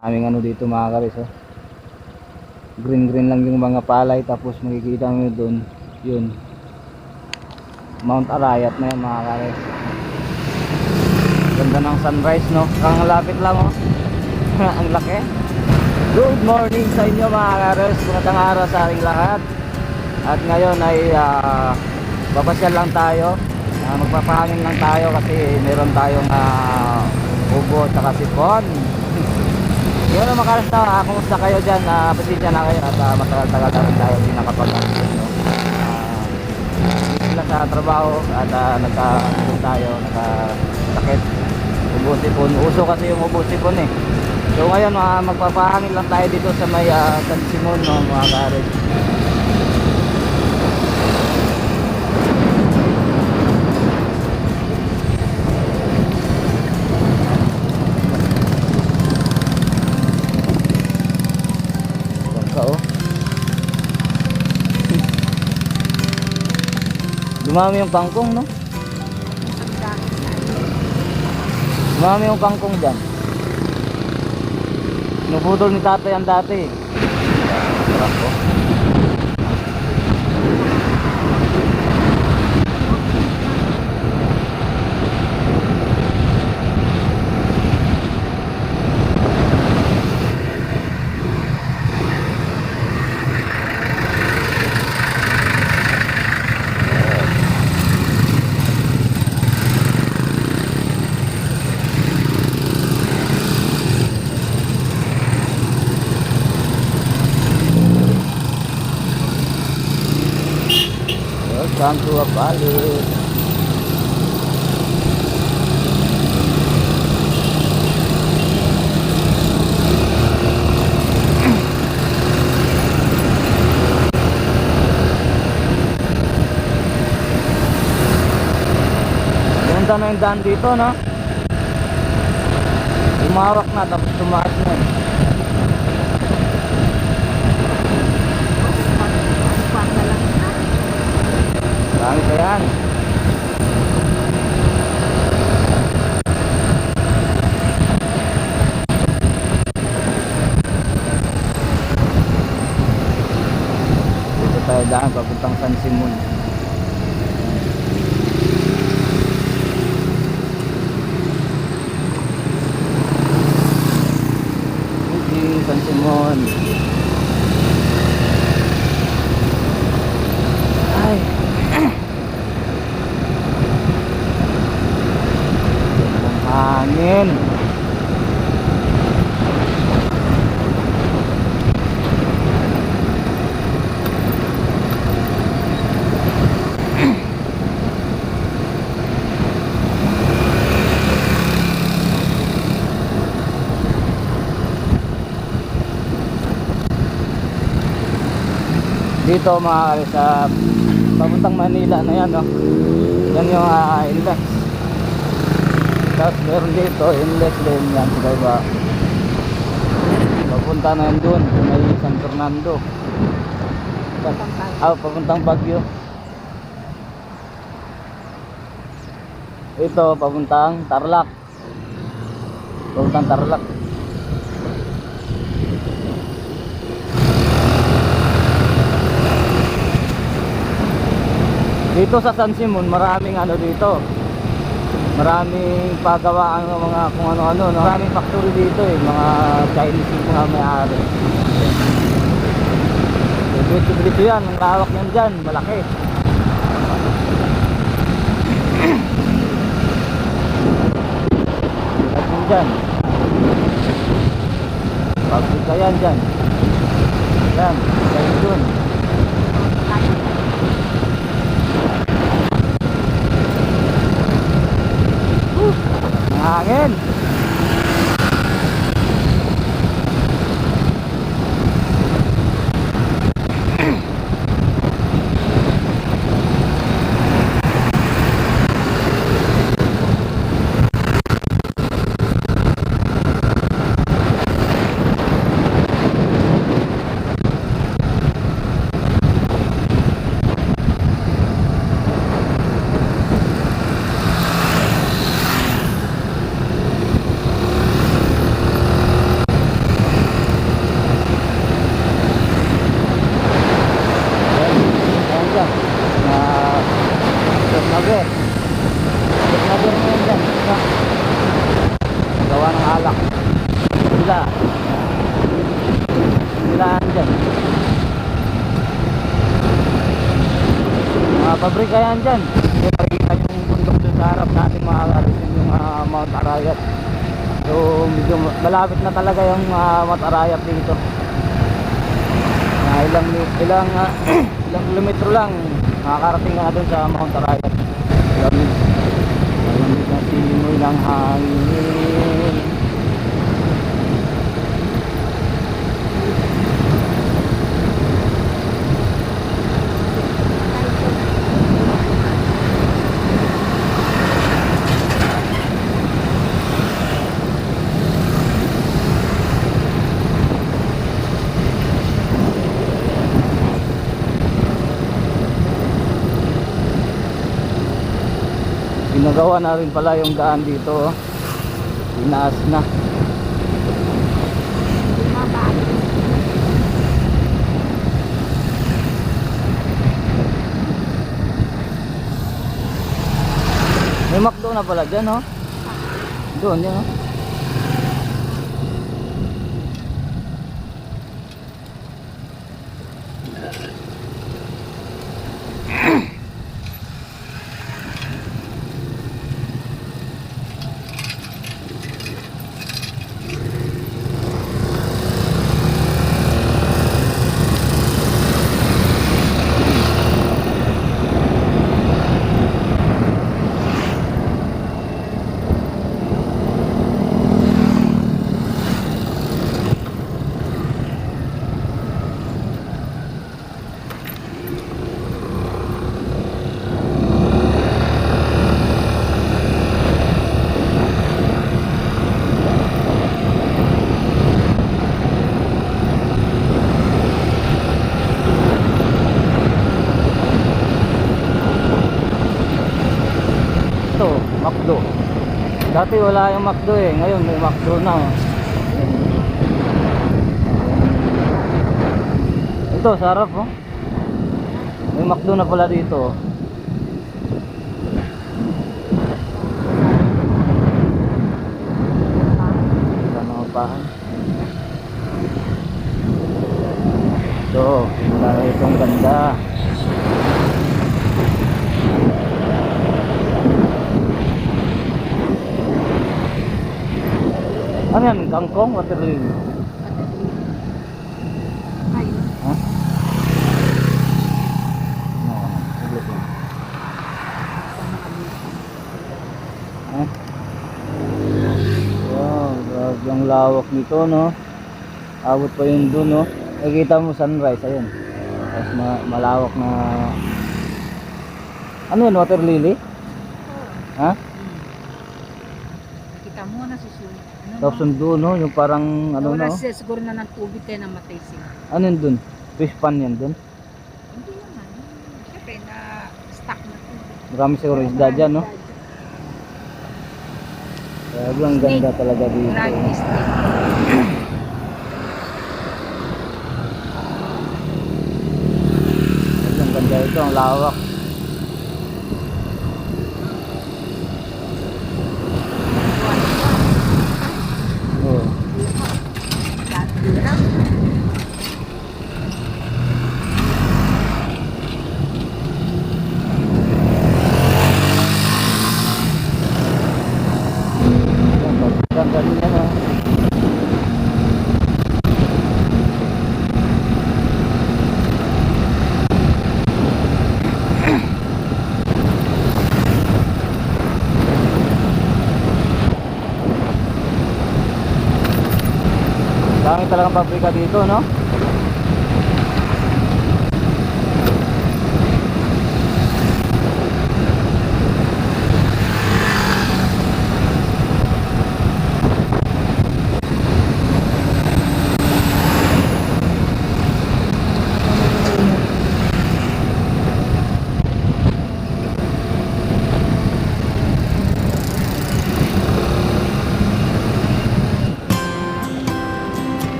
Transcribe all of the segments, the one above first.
aming ano dito mga karis oh. green green lang yung mga palay tapos makikita mo doon yun. Mount Arayat na yan mga karis ganda ng sunrise no? Ang lapit lang oh. Ang laki. Good morning sa inyo mga karis magandang araw sa ating lahat. At ngayon ay ah, babasyal lang tayo. Ah, magpapahangin lang tayo kasi meron tayong uh, ubo at sipon yun ang makalas na ah, kumusta kayo dyan? Uh, pasensya na kayo at uh, matagal-tagal na rin tayo hindi nakapag no? uh, sila sa trabaho at uh, nagka ano tayo nagkasakit. Ubo sipon uso kasi yung ubo sipon eh. So ngayon uh, magpapahangin lang tayo dito sa may uh, San Simon no, mga kares Dumami yung kangkong no? Dumami yung kangkong dyan. Nuputol ni tatay ang dati. Sarap oh. Welcome to a palace. Ganda na yung daan dito, no? Umawak na, tapos tumaas na. Dami pa yan. Dito tayo daan papuntang San Simon. Sige, San Simon. Ay. Ang hangin. Dito mga kari, sa papuntang Manila na yan no? yan yung uh, inlet tapos meron dito inlet din yan sa baba papunta na yan dun may San Fernando. Ah papuntang Baguio. Ito papuntang Tarlac. Papuntang Tarlac Dito sa San Simon, maraming ano dito. Maraming pagawaan ng mga kung ano-ano, no? Maraming factory dito eh, mga Chinese yung mga may-ari. Dito yan, ang lawak yan dyan, malaki. At yun dyan. Pabrika yan dyan. Yan, yan dun. Ang hangin. Yan dyan. Hindi nakikita yung bundok dun sa harap natin mga karisin yung ah, Mount Arayat. So medyo malapit na talaga yung ah, Mount Arayat dito. Na ilang ilang ah, ilang kilometro lang makakarating ka na dun sa Mount Arayat. Lamig na simoy ng hangin. Ginagawa na rin pala yung daan dito. oh. Tinaas na. May McDo na pala dyan, oh. Doon, yan, oh. Ito, McDo. Dati wala yung McDo eh. Ngayon may McDo na. oh. Ito, sarap oh. May McDo na pala dito. oh. Bahay. Ito, wala itong ganda. Ano yan? Kangkong? Water lily? Ha? No. Ha? Wow, ang lawak nito, no? Abot pa yun dun, no? Nakikita mo sunrise, ayun. Tapos ma- malawak na... Ano yun? Water lily? Ha? Mo na susunod. Ano Tapos doon, no? Yung parang, ano, Wala no? siya siguro na ng tubig kaya namatay sila. Ano yun dun? Fish pan yan dun? Hindi naman. Siyempre na stuck na tubig. Marami siguro isda dyan, no? Grabe, ang ganda talaga dito. Snake. Grabe, ang ganda ito, ang lawak. Oh. Ang ganda niya, no? Dami talagang pabrika dito, no?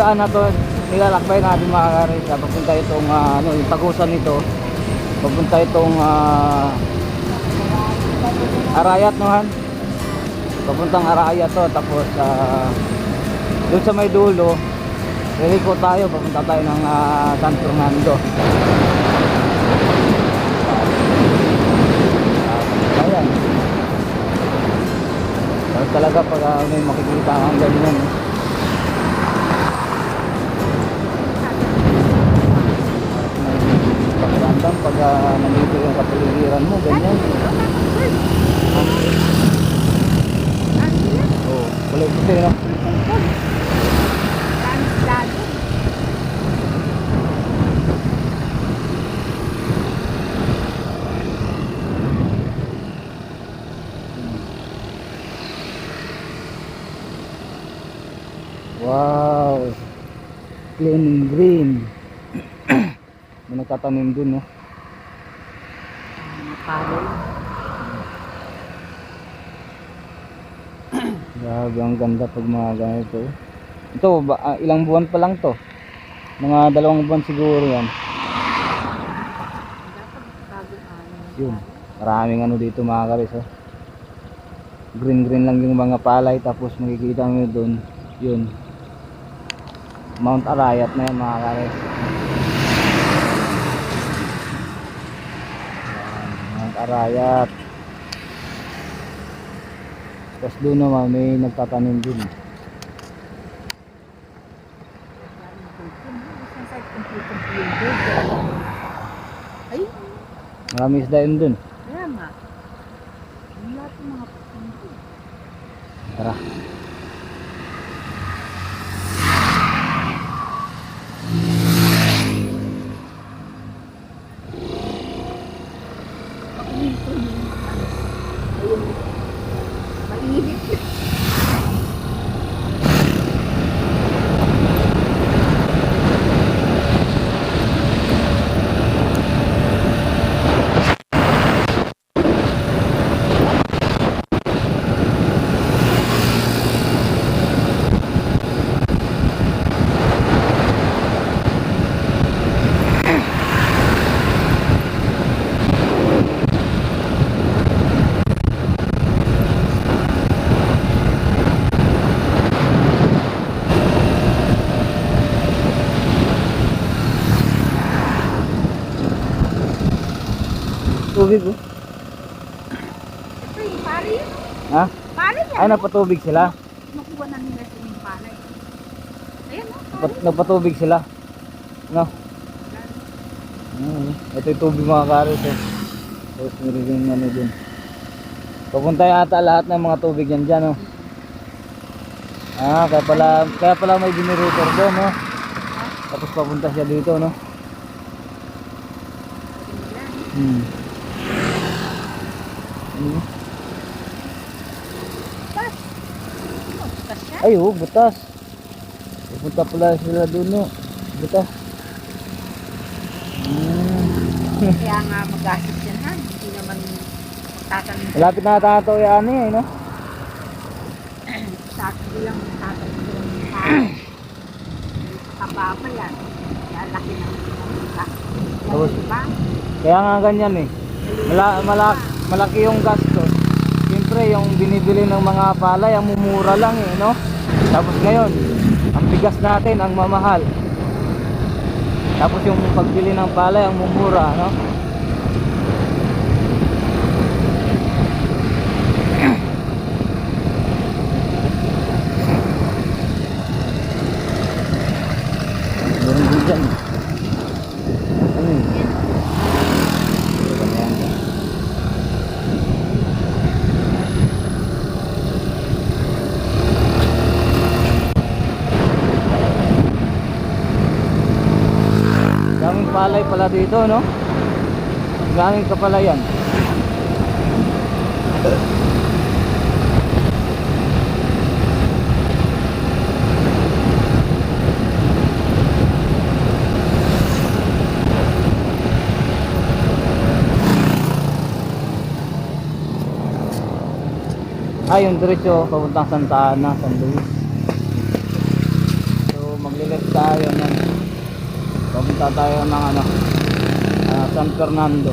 Daan na to, nilalakbay natin mga kares. ah, Papunta itong, ah, ano, yung tagusan nito. Papunta itong, ah, Arayat, no, Han? Papuntang Arayat to, tapos, ah, doon sa may dulo, liliko tayo, papunta tayo ng ah, San Fernando. Ah, ayan. Talaga pag ah, may makikita kang ganyan, eh. Pag ah, nandito yung kapaligiran mo, ganyan. Oo, kulay puti, no? Wow! Clean green. May nagtatanim dun, no? Grabe, ang ganda pag mga ganito. Ito, ba, ah, ilang buwan pa lang to? Mga dalawang buwan siguro yan. Yun. Maraming ano dito mga karis, oh. Green green lang yung mga palay tapos makikita nyo doon, yun. Mount Arayat na yan mga karis. Mount Arayat. Tapos doon naman may nagtatanim dun. Ay, Marami isda yun nga. Ang lahat ng mga. Tara. Tubig oh. Ito yung pare yun. Ha? Pare yan. Ay, napatubig sila. Nakuha na nila sa yung palay. Ayan o, pare. Napat- napatubig sila. No? Mm, ito yung tubig mga karis eh. Tapos meron yung ano dun. Papunta yata lahat ng mga tubig yan dyan, oh. Ah, kaya pala, kaya pala may generator doon, no? Tapos papunta siya dito, no? Hmm. Bas. Ano, bas yan? Ay, oh, butas. Pupunta pala sila doon, no? Butas. Hmm. Kaya nga magasit yan ha. Hindi naman tatanong Malapit na ata ito yan eh, no? sa akin lang tatanong ko pa yan. Laki ng mga Tapos-? Kaya nga ganyan eh. Mala, malak, malaki yung gastos. Siyempre, yung binibili ng mga palay, ang mumura lang eh, no? Tapos ngayon, ang bigas natin, ang mamahal. Tapos yung pagbili ng palay, ang mumura, no? Meron din dyan. Ano yun? Daming palay pala dito, no? Daming kapalayan. Ah, yung diretso papuntang Santa Ana, San Luis. So, maglilipat Punta tayo ng ano, ah, San Fernando.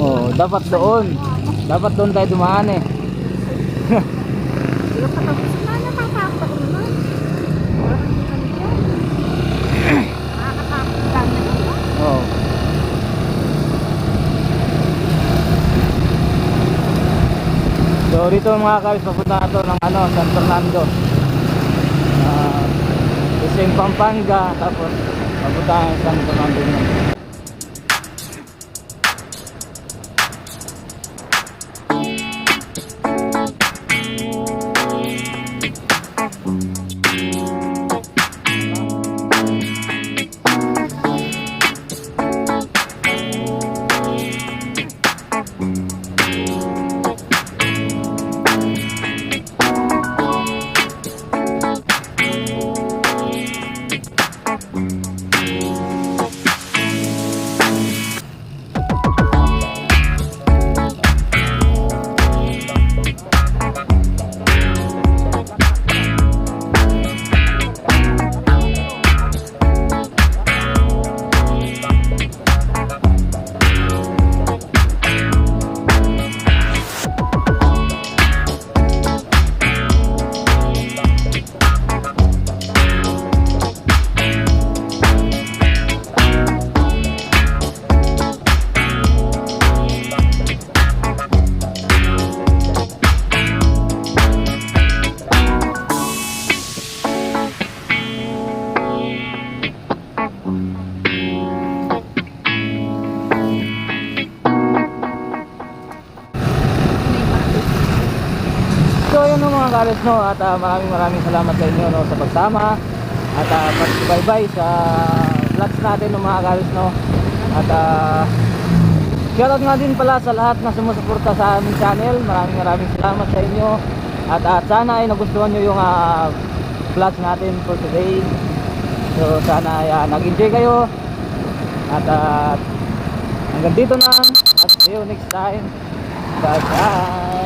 Oh, dapat doon. Dapat doon tayo dumaan eh. So dito mga guys, papunta na to ng ano, San Fernando. Ising Pampanga, tapos papunta ng San Fernando So ayun no mga kares no? At ah, maraming maraming salamat sa inyo no sa pagsama. At uh, pagsubaybay sa vlogs natin no mga kares no? At uh, shoutout nga din pala sa lahat na sumusuporta sa aming channel. Maraming maraming salamat sa inyo. At at sana ay nagustuhan nyo yung uh, vlogs natin for today. So sana ay ah, nag-enjoy kayo. At uh, hanggang dito na at see you next time. Bye bye